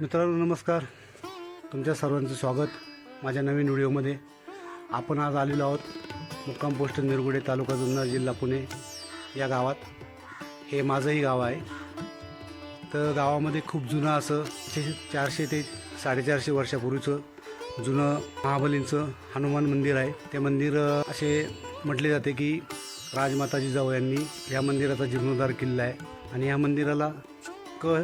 मित्रांनो नमस्कार. तुमच्या सर्वांचं स्वागत माझ्या नवीन व्हिडिओमध्ये. आपण आज आलेलो आहोत मुक्काम पोस्ट निरगुडे तालुका जुन्नर जिल्हा पुणे या गावात. हे माझंही गाव आहे. तर गावामध्ये खूप जुनं असं चारशे ते साडेचारशे वर्षापूर्वीचं जुनं महाबलींचं हनुमान मंदिर आहे. ते मंदिर असे म्हटले जाते की राजमाता जिजाऊ यांनी या मंदिराचा जीर्णोद्धार केलेला आहे. आणि या मंदिराला क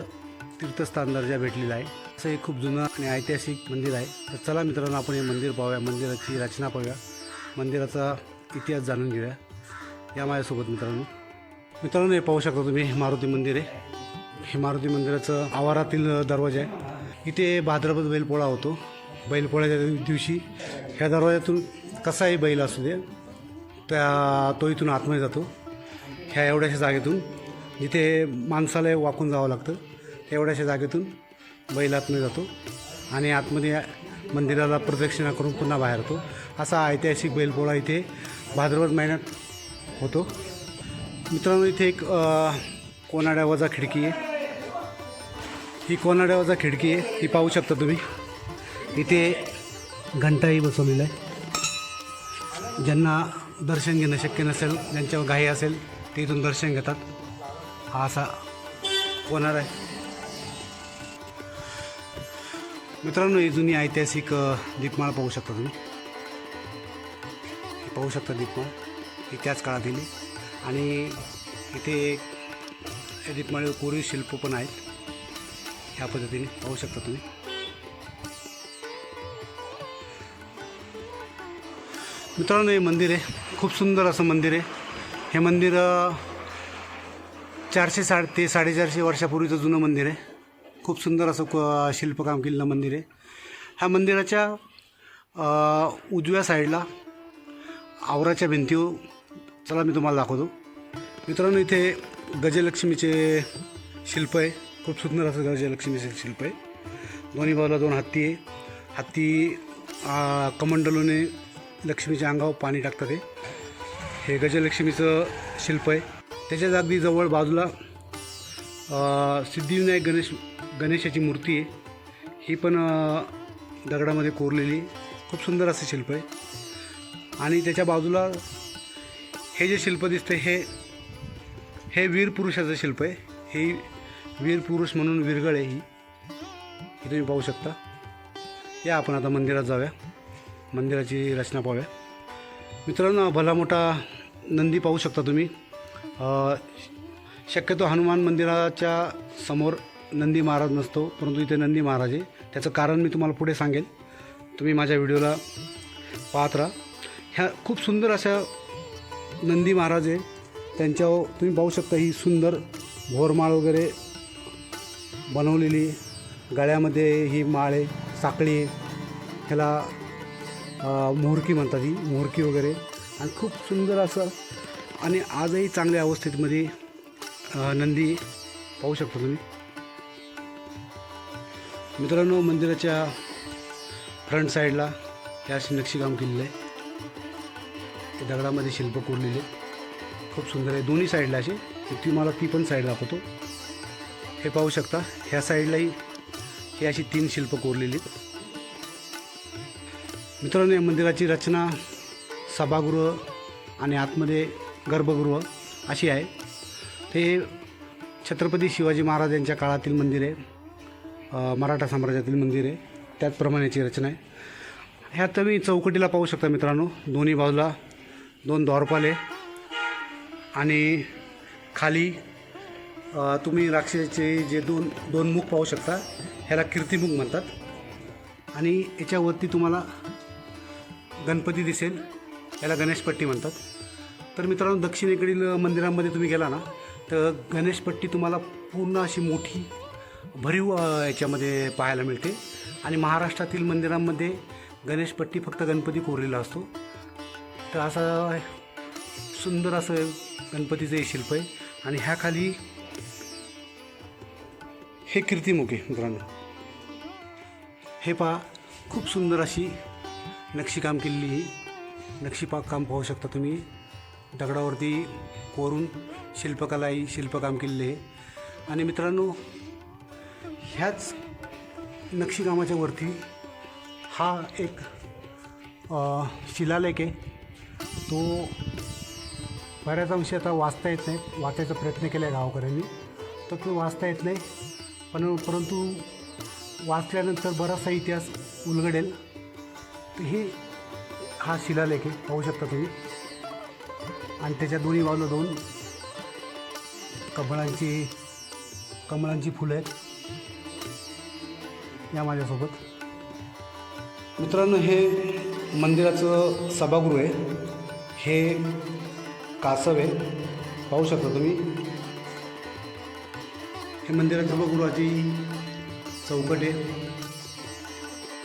तीर्थस्थान दर्जा भेटलेला आहे. असं एक खूप जुनं आणि ऐतिहासिक मंदिर आहे. तर चला मित्रांनो आपण हे मंदिर पाहूया. मंदिराची रचना पाहूया. मंदिराचा इतिहास जाणून घेऊया. या माझ्यासोबत मित्रांनो. मित्रांनो हे पाहू शकता तुम्ही हे मारुती मंदिर आहे. हे मारुती मंदिराचं आवारातील दरवाजा आहे. इथे भाद्रपद बैलपोळा होतो. बैलपोळ्याच्या दिवशी ह्या दरवाजातून कसाही बैल असू दे त्या तो इथून आतमध्ये जातो. ह्या एवढ्याशा जागेतून जिथे माणसाला वाकून जावं लागतं. तेवढ्याशा एवढ्याशा जागेतून बैल आतमध्ये जातो आणि आतमध्ये मंदिराला प्रदक्षिणा करून पुन्हा बाहेर येतो. असा ऐतिहासिक बैलपोळा इथे भाद्रपद महिन्यात होतो. मित्रांनो इथे एक अ, कोनाड्यावजा खिडकी आहे. ही कोनाड्यावजा खिडकी आहे. ही पाहू शकता तुम्ही. इथे घंटाही बसवलेला आहे. ज्यांना दर्शन घेणं शक्य नसेल ज्यांच्यावर घाई असेल ते इथून दर्शन घेतात. हा असा कोणार आहे. मित्रांनो ही जुनी ऐतिहासिक दीपमाळ पाहू शकता तुम्ही. पाहू शकता दीपमाळ. ही त्याच काळातील आणि इथे या कोरीव शिल्प पण आहेत. ह्या पद्धतीने पाहू शकता तुम्ही. मित्रांनो हे मंदिर आहे. खूप सुंदर असं मंदिर आहे. हे मंदिर चारशे साडे ते साडेचारशे वर्षापूर्वीचं जुनं मंदिर आहे. खूप सुंदर असं क- शिल्पकाम केलेलं मंदिर आहे. ह्या मंदिराच्या उजव्या साईडला आवराच्या भिंतीवर हो- चला मी तुम्हाला दाखवतो. मित्रांनो इथे गजलक्ष्मीचे शिल्प आहे. खूप सुंदर असं गजलक्ष्मीचे शिल्प आहे. दोन्ही बाजूला दोन हत्ती आहे. हत्ती कमंडलोने लक्ष्मीच्या अंगावर पाणी टाकतात ते हे गजलक्ष्मीचं शिल्प आहे. त्याच्याच अगदी जवळ बाजूला सिद्धिविनायक गणेश गणेशाची मूर्ती आहे. ही पण दगडामध्ये कोरलेली. खूप सुंदर असं शिल्प आहे. आणि त्याच्या बाजूला हे जे शिल्प दिसतं हे हे वीर पुरुषाचं शिल्प आहे. हे वीर पुरुष म्हणून विरगळ आहे ही. हे तुम्ही पाहू शकता. या आपण आता मंदिरात जाऊया. मंदिराची रचना पाहूया. मित्रांनो भला मोठा नंदी पाहू शकता तुम्ही. शक्यतो हनुमान मंदिराच्या समोर नंदी महाराज नसतो परंतु इथे नंदी महाराज आहे. त्याचं कारण मी तुम्हाला पुढे सांगेल तुम्ही माझ्या व्हिडिओला पाहत राहा. ह्या खूप सुंदर अशा नंदी महाराज आहे. त्यांच्यावर तुम्ही पाहू शकता ही सुंदर भोरमाळ वगैरे बनवलेली गळ्यामध्ये ही माळ आहे साखळी ह्याला अ, मोहरकी म्हणतात ही मोहरकी वगैरे. आणि खूप सुंदर असं आणि आजही चांगल्या अवस्थेमध्ये नंदी पाहू शकता तुम्ही. मित्रांनो मंदिराच्या फ्रंट साईडला हे अशी नक्षीकाम केलेलं आहे. ते दगडामध्ये शिल्प कोरलेले. खूप सुंदर आहे. दोन्ही साईडला असे ती मला ती पण साईड दाखवतो. हे पाहू शकता. ह्या साईडलाही ही अशी तीन शिल्प कोरलेली मित्रांनो या मंदिराची रचना सभागृह आणि आतमध्ये गर्भगृह अशी आहे. हे छत्रपती शिवाजी महाराज यांच्या काळातील मंदिर आहे. मराठा साम्राज्यातील मंदिर आहे. त्याचप्रमाणेची रचना आहे. ह्या तुम्ही चौकटीला पाहू शकता मित्रांनो. दोन्ही बाजूला दोन द्वारपाले आणि खाली तुम्ही राक्षसाचे जे दोन दोन मुख पाहू शकता ह्याला कीर्तिमुख म्हणतात. आणि याच्यावरती तुम्हाला गणपती दिसेल. याला गणेशपट्टी म्हणतात. तर मित्रांनो दक्षिणेकडील मंदिरांमध्ये तुम्ही गेला ना तर गणेशपट्टी तुम्हाला पूर्ण अशी मोठी भरीव याच्यामध्ये पाहायला मिळते. आणि महाराष्ट्रातील मंदिरांमध्ये गणेशपट्टी फक्त गणपती कोरलेला असतो. तर असा सुंदर असं गणपतीचं हे शिल्प आहे. आणि ह्या खाली हे कीर्तिमुख आहे मित्रांनो. हे पहा खूप सुंदर अशी नक्षीकाम केलेली ही काम पाहू शकता तुम्ही. दगडावरती कोरून शिल्पकला ही शिल्पकाम केलेले. आहे आणि मित्रांनो ह्याच नक्षीकामाच्या वरती हा एक शिलालेख आहे. तो बऱ्याच अंशी आता वाचता येत नाही. वाचायचा प्रयत्न केला आहे गावकऱ्यांनी. तर तो वाचता येत नाही. पण परंतु वाचल्यानंतर बराचसा इतिहास उलगडेल. तर हे हा शिलालेख आहे. पाहू शकता तुम्ही. आणि त्याच्या दोन्ही बाजूला दोन कमळांची कमळांची फुलं आहेत. या माझ्यासोबत. मित्रांनो हे मंदिराचं सभागृह आहे. हे कासव आहे. पाहू शकता तुम्ही. हे मंदिराच्या सभागृहाची चौकट आहे.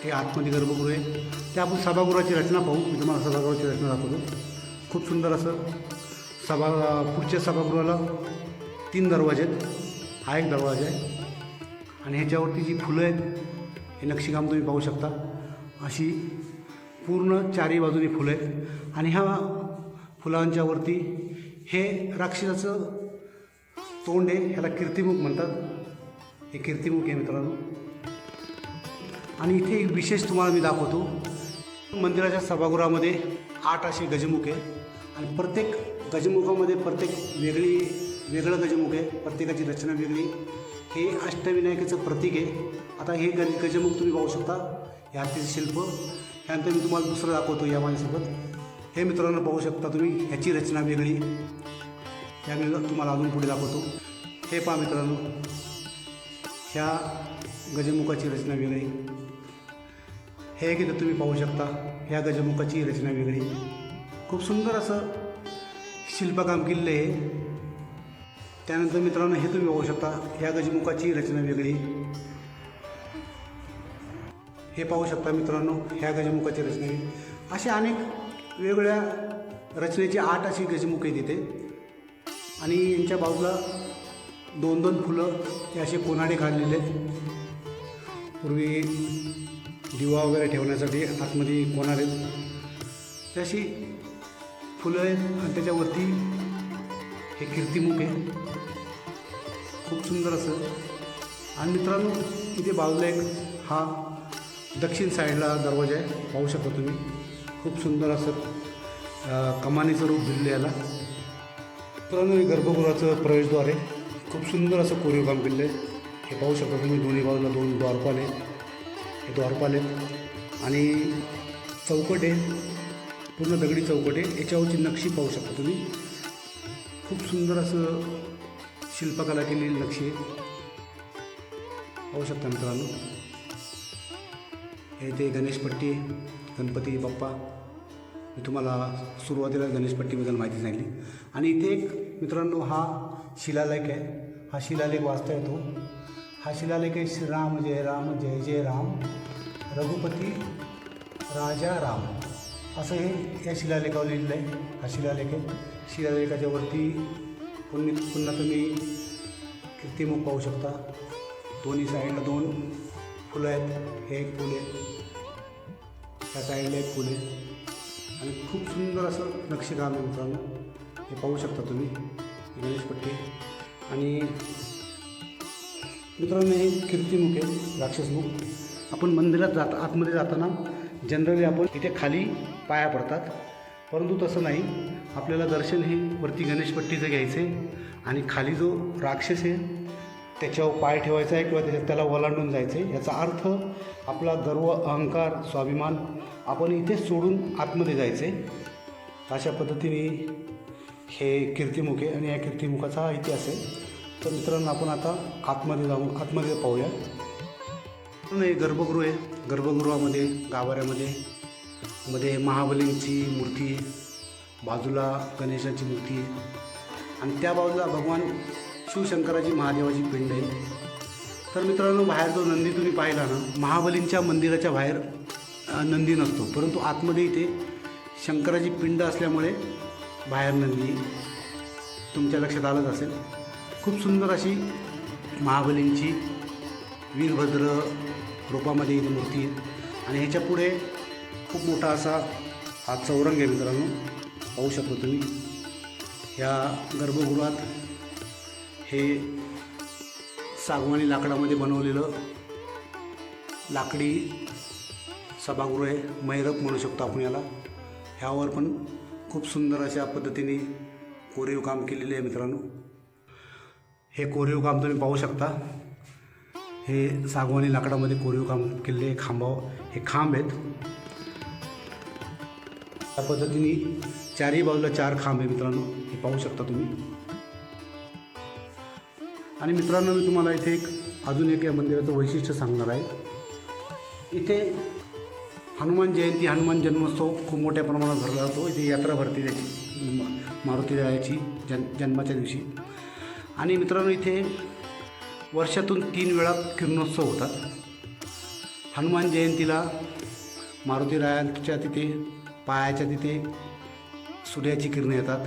हे आतमध्ये गर्भगृह आहे. ते आपण सभागृहाची रचना पाहू. मी तुम्हाला सभागृहाची रचना दाखवतो. खूप सुंदर असं सभा पुढच्या सभागृहाला तीन दरवाजे आहेत. हा एक दरवाजा आहे. आणि ह्याच्यावरती जी फुलं आहेत हे नक्षीकाम तुम्ही पाहू शकता. अशी पूर्ण चारही बाजूनी फुलं आहेत. आणि ह्या फुलांच्यावरती हे राक्षसाचं तोंड आहे ह्याला कीर्तिमुख म्हणतात. हे कीर्तिमुख आहे मित्रांनो. आणि इथे एक विशेष तुम्हाला मी दाखवतो. मंदिराच्या सभागृहामध्ये आठ असे गजमुख आहे आणि प्रत्येक गजमुखामध्ये प्रत्येक वेगळी वेगळं गजमुख आहे प्रत्येकाची रचना वेगळी. हे अष्टविनायकाचं प्रतीक आहे. आता हे गज गजमुख तुम्ही पाहू शकता. हे हातीचं शिल्प. त्यानंतर मी तुम्हाला दुसरं दाखवतो या माझ्यासोबत. हे मित्रांनो पाहू शकता तुम्ही ह्याची रचना वेगळी. या मी तुम्हाला अजून पुढे दाखवतो. हे पहा मित्रांनो ह्या गजमुखाची रचना वेगळी. हे की तुम्ही पाहू शकता ह्या गजमुखाची रचना वेगळी. खूप सुंदर असं शिल्पकाम केलेलं आहे. त्यानंतर मित्रांनो हे तुम्ही पाहू शकता. ह्या गजमुखाची रचना वेगळी. हे पाहू शकता मित्रांनो ह्या गजमुखाची रचना अशा अनेक वेगवेगळ्या रचनेची आठ अशी गजमुख तिथे आणि यांच्या बाजूला दोन दोन फुलं हे असे कोनाडे काढलेले आहेत. पूर्वी दिवा वगैरे ठेवण्यासाठी आतमध्ये कोणाडे ते अशी फुलं आहेत आणि त्याच्यावरती हे कीर्तिमुख आहे. खूप सुंदर असं. आणि मित्रांनो इथे बाजूला एक हा दक्षिण साईडला दरवाजा आहे. पाहू शकता तुम्ही. खूप सुंदर असं कमानीचं रूप दिलेलं याला. मित्रांनो हे गर्भगृहाचं प्रवेशद्वार आहे. खूप सुंदर असं कोरीव काम केलेलं आहे. हे पाहू शकता तुम्ही दोन्ही बाजूला दोन द्वारपाल आहेत. हे द्वारपाल आहेत. आणि चौकट आहे. पूर्ण दगडी चौकट आहे. याच्यावरची नक्षी पाहू शकता तुम्ही. खूप सुंदर असं शिल्पकला केलेली नक्षी पाहू शकता मित्रांनो. हे ते गणेशपट्टी गणपती बाप्पा. मी तुम्हाला सुरुवातीला गणेशपट्टीबद्दल माहिती सांगली आणि इथे एक मित्रांनो हा शिलालेख आहे. हा शिलालेख वाचता येतो. हा शिलालेख आहे श्रीराम जय राम जय जय राम. रघुपती राजा राम. असं हे या शिलालेखावर लिहिलेलं आहे. हा शिलालेख आहे. शिलालेखाच्या वरती पुन्हा पुन्हा तुम्ही कीर्तिमुख पाहू शकता. दोन्ही साईडला दोन फुलं आहेत. हे एक फुल आहे. त्या साईडला एक फुल आहे. आणि खूप सुंदर असं नक्षीकाम आहे मित्रांनो. हे पाहू शकता तुम्ही. गणेशपट्टी आणि मित्रांनो हे कीर्तिमुख आहे. राक्षसमुख आपण मंदिरात जात आतमध्ये जाताना जनरली आपण इथे खाली पाया पडतात. परंतु तसं नाही. आपल्याला दर्शन हे वरती गणेशपट्टीचं घ्यायचं आहे आणि खाली जो राक्षस आहे त्याच्यावर पाय ठेवायचा आहे किंवा त्याच्यात त्याला ओलांडून जायचं आहे याचा अर्थ आपला गर्व अहंकार स्वाभिमान आपण इथे सोडून आतमध्ये जायचं आहे अशा पद्धतीने हे कीर्तिमुख आहे आणि या कीर्तिमुखाचा हा इतिहास आहे. तर मित्रांनो आपण आता आतमध्ये जाऊन आतमध्ये पाहूया. नाही गर्भगृह आहे. गर्भगृहामध्ये गाभाऱ्यामध्ये मध्ये महाबलींची मूर्ती आहे बाजूला गणेशाची मूर्ती आहे. आणि त्या बाजूला भगवान शिवशंकराची महादेवाची पिंड आहे. तर मित्रांनो बाहेर जो नंदी तुम्ही पाहिला ना महाबलींच्या मंदिराच्या बाहेर नंदी नसतो. परंतु आतमध्ये इथे शंकराची पिंड असल्यामुळे बाहेर नंदी तुमच्या लक्षात आलंच असेल. खूप सुंदर अशी महाबलींची वीरभद्र रूपामध्ये इथे मूर्ती आहे. आणि ह्याच्या पुढे खूप मोठा असा हा चौरंग आहे मित्रांनो. पाहू शकतो तुम्ही ह्या गर्भगृहात हे सागवानी लाकडामध्ये बनवलेलं लाकडी सभागृह आहे मैरप म्हणू शकतो आपण याला. ह्यावर पण खूप सुंदर अशा पद्धतीने कोरीव काम केलेले आहे मित्रांनो. हे कोरीव काम तुम्ही पाहू शकता. हे सागवानी लाकडामध्ये कोरीव काम केलेले खांबाव हे खांब आहेत. त्या पद्धतीने चारही बाजूला चार खांब आहे मित्रांनो. हे पाहू शकता तुम्ही. आणि मित्रांनो मी तुम्हाला इथे एक अजून एक या मंदिराचं वैशिष्ट्य सांगणार आहे. इथे हनुमान जयंती हनुमान जन्मोत्सव खूप मोठ्या प्रमाणात भरला जातो. इथे यात्रा भरते त्याची मारुती जन जन्माच्या दिवशी. आणि मित्रांनो इथे वर्षातून तीन वेळा किरणोत्सव होतात. हनुमान जयंतीला मारुती रायांच्या तिथे पायाच्या तिथे सूर्याची किरणे येतात.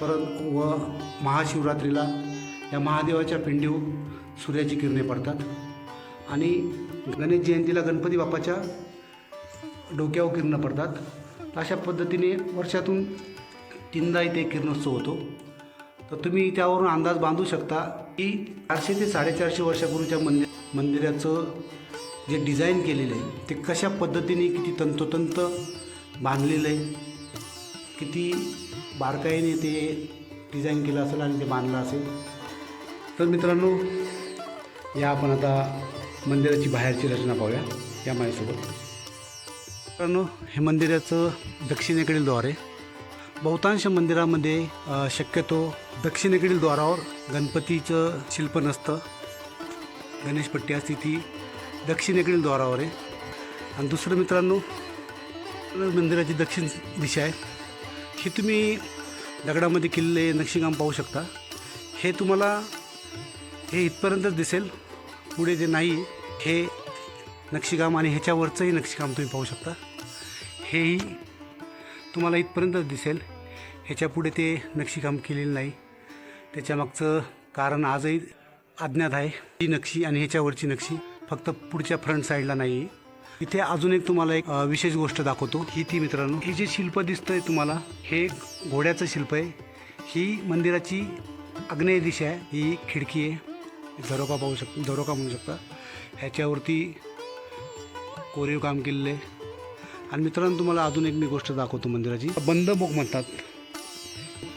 परत व महाशिवरात्रीला या महादेवाच्या पिंडीवर सूर्याची किरणे पडतात. आणि गणेश जयंतीला गणपती बाप्पाच्या डोक्यावर किरणं पडतात. अशा पद्धतीने वर्षातून तीनदा इथे किरणोत्सव होतो. तर तुम्ही त्यावरून अंदाज बांधू शकता की चारशे ते साडेचारशे वर्षापूर्वीच्या मंदिर मंदिराचं जे डिझाईन केलेलं आहे ते कशा पद्धतीने किती तंतोतंत बांधलेलं आहे. किती बारकाईने ते डिझाईन केलं असेल आणि ते बांधलं असेल. तर मित्रांनो या आपण आता मंदिराची बाहेरची रचना पाहूया या माझ्यासोबत. मित्रांनो हे मंदिराचं दक्षिणेकडील द्वार आहे. बहुतांश मंदिरामध्ये शक्यतो दक्षिणेकडील द्वारावर गणपतीचं शिल्प नसतं. गणेशपट्टी असते ती दक्षिणेकडील द्वारावर आहे. आणि दुसरं मित्रांनो मंदिराची दक्षिण दिशा आहे. ही तुम्ही दगडामध्ये किल्ले नक्षीकाम पाहू शकता. हे तुम्हाला हे इथपर्यंतच दिसेल. पुढे जे नाही हे नक्षीकाम आणि ह्याच्यावरचंही नक्षीकाम तुम्ही पाहू शकता. हेही तुम्हाला इथपर्यंतच दिसेल. ह्याच्या पुढे ते नक्षीकाम केलेलं नाही. त्याच्यामागचं कारण आजही अज्ञात आहे. ही नक्षी आणि ह्याच्यावरची नक्षी फक्त पुढच्या फ्रंट साईडला नाही आहे इथे अजून एक तुम्हाला एक विशेष गोष्ट दाखवतो. ही ती मित्रांनो हे जे शिल्प दिसतंय तुम्हाला हे घोड्याचं शिल्प आहे. ही मंदिराची आग्नेय दिशा आहे. ही खिडकी आहे. झरोका पाहू शक झरोका म्हणू शकता. ह्याच्यावरती कोरीव काम केलेलं आहे. आणि मित्रांनो तुम्हाला अजून एक मी गोष्ट दाखवतो मंदिराची. बंद बुक म्हणतात.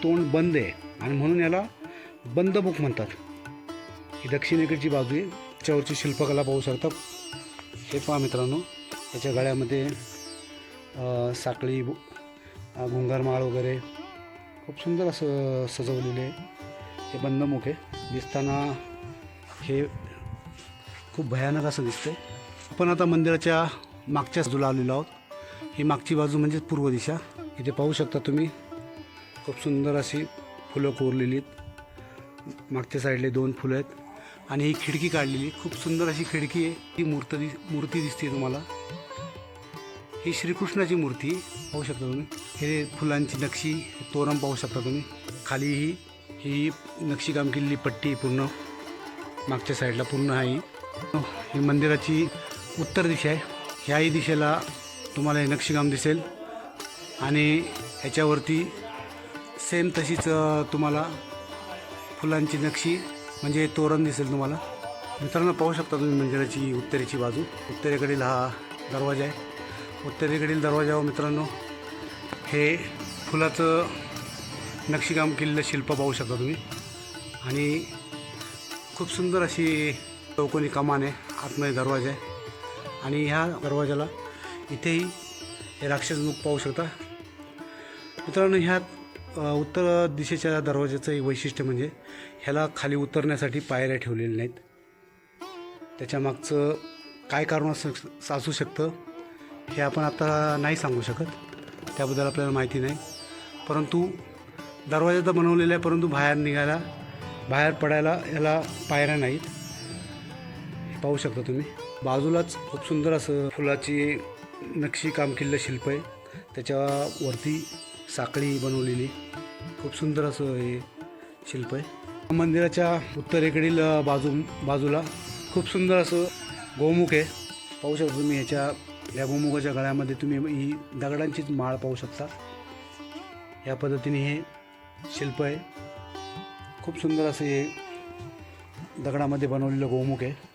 तोंड बंद आहे. आणि म्हणून याला बंद बुक म्हणतात. ही दक्षिणेकडची बाजू आहे. त्याच्यावरची शिल्पकला पाहू शकता. हे पहा मित्रांनो याच्या गळ्यामध्ये साखळी बु- घुंगारमाळ वगैरे खूप सुंदर असं सजवलेले आहे. हे बंदमुख आहे. दिसताना हे खूप भयानक असं दिसतं आपण आता मंदिराच्या मागच्या बाजूला आलेलो आहोत. ही मागची बाजू म्हणजे पूर्व दिशा. इथे पाहू शकता तुम्ही खूप सुंदर अशी फुलं कोरलेली आहेत. मागच्या साईडले दोन फुलं आहेत. आणि ही खिडकी काढलेली खूप सुंदर अशी खिडकी आहे. ही मूर्त दि मूर्ती दिसते तुम्हाला. ही श्रीकृष्णाची मूर्ती पाहू शकता तुम्ही. हे फुलांची नक्षी तोरण पाहू शकता तुम्ही. खाली ही ही नक्षीकाम केलेली पट्टी पूर्ण. मागच्या साईडला पूर्ण आहे ही. मंदिराची उत्तर दिशा आहे. ह्याही दिशेला तुम्हाला हे नक्षीकाम दिसेल. आणि ह्याच्यावरती सेम तशीच तुम्हाला फुलांची नक्षी म्हणजे तोरण दिसेल तुम्हाला. मित्रांनो पाहू शकता तुम्ही मंदिराची उत्तरेची बाजू. उत्तरेकडील हा दरवाजा आहे. उत्तरेकडील दरवाजावर मित्रांनो हे फुलाचं नक्षीकाम केलेलं शिल्प पाहू शकता तुम्ही. आणि खूप सुंदर अशी चौकोनी कमान आहे. आतमध्ये दरवाजा आहे. आणि ह्या दरवाजाला इथेही हे राक्षसमुख पाहू शकता. मित्रांनो ह्या उत्तर दिशेच्या दरवाजाचं एक वैशिष्ट्य म्हणजे ह्याला खाली उतरण्यासाठी पायऱ्या ठेवलेल्या नाहीत. त्याच्यामागचं काय कारण असू असू शकतं हे आपण आता नाही सांगू शकत. त्याबद्दल आपल्याला माहिती नाही. परंतु दरवाजा तर बनवलेला आहे परंतु बाहेर निघायला बाहेर पडायला याला पायऱ्या नाहीत. हे पाहू शकता तुम्ही. बाजूलाच खूप सुंदर असं फुलाची नक्षीकाम केलेलं शिल्प आहे. त्याच्यावरती साखळी बनवलेली. खूप सुंदर असं हे शिल्प आहे. मंदिराच्या उत्तरेकडील बाजू बाजूला खूप सुंदर असं गोमुख आहे. पाहू शकता तुम्ही ह्याच्या या गोमुखाच्या गळ्यामध्ये तुम्ही ही दगडांचीच माळ पाहू शकता. या पद्धतीने हे शिल्प आहे. खूप सुंदर असं हे दगडामध्ये बनवलेलं गोमुख आहे.